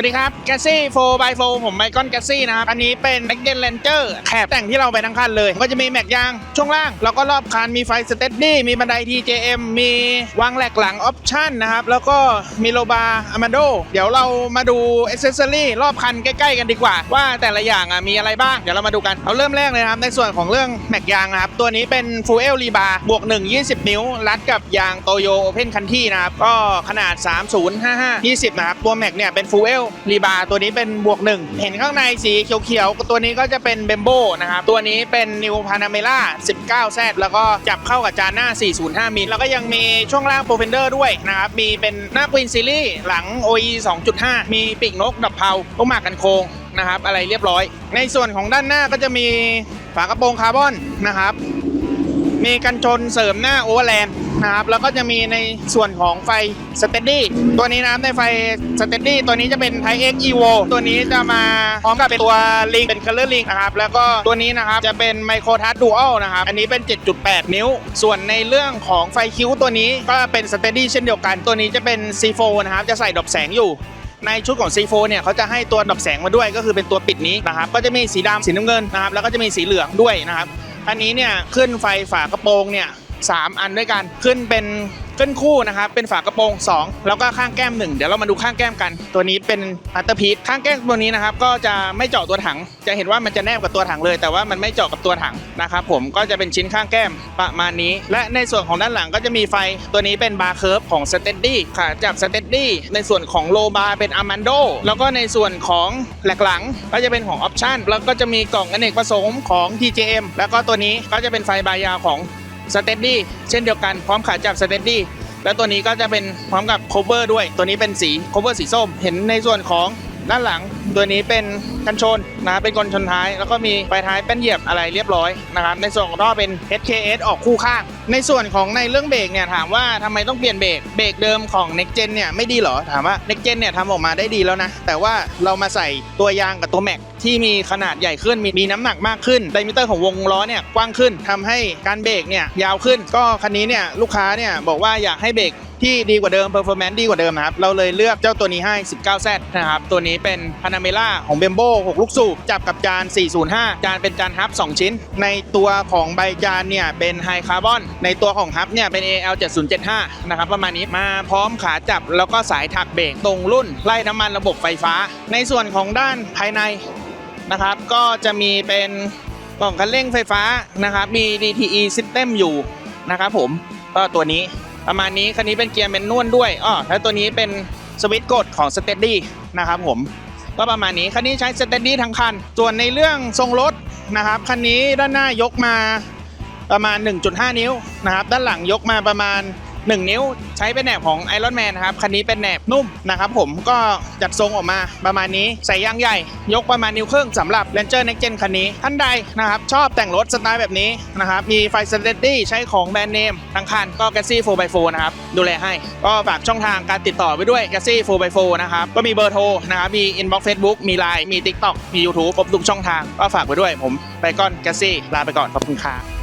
วัสดีครับแกซี่4 by 4ผมไมคอนแกซี่นะครับ อันนี้เป็น n e x t Gen Ranger แคบแต่งที่เราไปทั้งคันเลย ก็จะมีแม็กยางช่วงล่าง แล้วก็รอบคันมีไฟสเตตดี้มีบันได TJM มีวางแหลกหลังออปชั่นนะครับ แล้วก็มีโลบาร์อามาโด เดี๋ยวเรามาดูอ c เซสซอรี่รอบคันใกล้ ๆ กันดีกว่า ว่าแต่ละอย่างอะมีอะไรบ้าง เดี๋ยวเรามาดูกัน เอาเริ่มแรกเลยนะครับในส่วนของเรื่องแม็กยางนะครับ ตัวนี้เป็น Full L Rebar บวก 1 20 นิ้ว รัดกับยางโตโยโอเพนคันที่นะครับก็ขนาด 3055 20 นะครับตัวแม็กเนี่ยเป็น Full L Rebar ตัวนี้เป็นบวก1เห็นข้างในสีเขียวๆ ตัวนี้ก็จะเป็นเบมโบนะครับ ตัวนี้เป็น New Panamera 19Z แล้วก็จับเข้ากับจานหน้า 405 มิลแล้วก็ยังมีช่วงล่าง p r o f e n d e r ด้วยนะครับ มีเป็นหน้า Queen Series หลัง OE 2.5 มีปีกนกดับเพลาลูกหมากกันโคงนะครับ อะไรเรียบร้อย ในส่วนของด้านหน้าก็จะมีฝากระโปรงคาร์บอนนะครับ มีกันชนเสริมหน้าโอเวอร์แลนด์นะครับ แล้วก็จะมีในส่วนของไฟสเต d ดี้ตัวนี้นะครับในไฟสเต d ดี้ตัวนี้จะเป็น Type X Evo ตัวนี้จะมาพร้อมกับเป็นตัวลิงเป็น Color Link นะครับ แล้วก็ตัวนี้นะครับจะเป็น Micro Touch Dual นะครับ อันนี้เป็น 7.8 นิ้ว ส่วนในเรื่องของไฟคิ้วตัวนี้ก็เป็นสเต d ดี้เช่นเดียวกัน ตัวนี้จะเป็น C4 นะครับ จะใส่ดอกแสงอยู่ในชุดของ C4 เนี่ยเขาจะให้ตัวดับแสงมาด้วยก็คือเป็นตัวปิดนี้นะครับ ก็จะมีสีดำสีน้ำเงินนะครับ แล้วก็จะมีสีเหลืองด้วยนะครับ อันนี้เนี่ยขึ้นไฟฝากระโปรงเนี่ยสามอันด้วยกันขึ้นเป็น ขึ้นคู่นะครับเป็นฝากระโปรง 2 แล้วก็ข้างแก้ม 1 เดี๋ยวเรามาดูข้างแก้มกัน ตัวนี้เป็นอัตเตอร์พีข้างแก้มตัวนี้นะครับก็จะไม่เจาะตัวถัง จะเห็นว่ามันจะแนบกับตัวถังเลย แต่ว่ามันไม่เจาะกับตัวถังนะครับผมก็จะเป็นชิ้นข้างแก้มประมาณนี้ และในส่วนของด้านหลังก็จะมีไฟตัวนี้เป็นบาร์เคิร์ฟของสเต d ดี้ค่ะจากสเต d ดี้ในส่วนของโลบาร์เป็นอามันโดแล้วก็ในส่วนของแหลกหลังก็จะเป็นของออปชั่นแล้วก็จะมีกล่องอเนกประสงค์ของ TJM แล้วก็ตัวนี้ก็จะเป็นไฟบายาวของ สเต d ดี้เช่นเดียวกันพร้อมขาจับสเต d ดี้แล้วตัวนี้ก็จะเป็นพร้อมกับโคเวอร์ด้วย ตัวนี้เป็นสีโคเวอร์สีส้ม เห็นในส่วนของ ด้านหลังตัวนี้เป็นกันชนนะเป็นกลชนท้าย แล้วก็มีไฟท้ายแป้นเหยียบอะไรเรียบร้อยนะครับในส่วนของท่อเป็น HKS ออกคู่ข้าง ในส่วนของในเรื่องเบรกเนี่ยถามว่าทำไมต้องเปลี่ยนเบรกเบรกเดิมของ Next Gen เนี่ยไม่ดีเหรอถามว่า Next Gen เนี่ยทำออกมาได้ดีแล้วนะ แต่ว่าเรามาใส่ตัวยางกับตัวแม็กที่มีขนาดใหญ่ขึ้นมีมีน้ำหนักมากขึ้นไดมิเตอร์ของวงล้อเนี่ยกว้างขึ้นทำให้การเบรกเนี่ยยาวขึ้น ก็คันนี้เนี่ยลูกค้าเนี่ยบอกว่าอยากให้เบรก ที่ดีกว่าเดิม performance ดีกว่าเดิมนะครับ เราเลยเลือกเจ้าตัวนี้ให้ 19Z นะครับ ตัวนี้เป็น Panamera ของ Bembo 6 ลูกสูบ จับกับจาน 405 จานเป็นจานฮับ 2 ชิ้น ในตัวของใบจานเนี่ยเป็น High Carbon ในตัวของฮับเนี่ยเป็น AL 7075นะครับประมาณนี้มาพร้อมขาจับแล้วก็สายถักเบรกตรงรุ่นไล่น้ำมันระบบไฟฟ้า ในส่วนของด้านภายในนะครับ ก็จะมีเป็นกล่องคันเร่งไฟฟ้านะครับมี DTE System อยู่นะครับผมก็ตัวนี้ ประมาณนี้คันนี้เป็นเกียร์แมนนวลด้วยอ๋อแล้วตัวนี้เป็นสวิตช์กดของสเตดดี้นะครับผมก็ประมาณนี้คันนี้ใช้สเตดดี้ทั้งคัน ส่วนในเรื่องทรงรถนะครับคันนี้ด้านหน้ายกมาประมาณ 1.5 นิ้วนะครับด้านหลังยกมาประมาณ 1 นิ้วใช้เป็นแหนบของ Iron Man นะครับ คันนี้เป็นแหนบนุ่มนะครับผมก็จัดทรงออกมาประมาณนี้ใส่ยางใหญ่ ยกประมาณนิ้วครึ่งสำหรับ Ranger Next Gen คันนี้ ท่านใดนะครับชอบแต่งรถสไตล์แบบนี้นะครับมีไฟสเต d ดี้ใช้ของแบรนด์เนมทั้งคันก็ g a t s y 4x4 นะครับดูแลให้ก็ฝากช่องทางการติดต่อไปด้วย g a t s y 4x4 นะครับก็มีเบอร์โทรนะครับมี inbox Facebook มี Line มี TikTok มี YouTube ครบทุกช่องทางก็ฝากไปด้วยผมไปก้อน g a t s y ลาไปก่อนขอบคุณครับ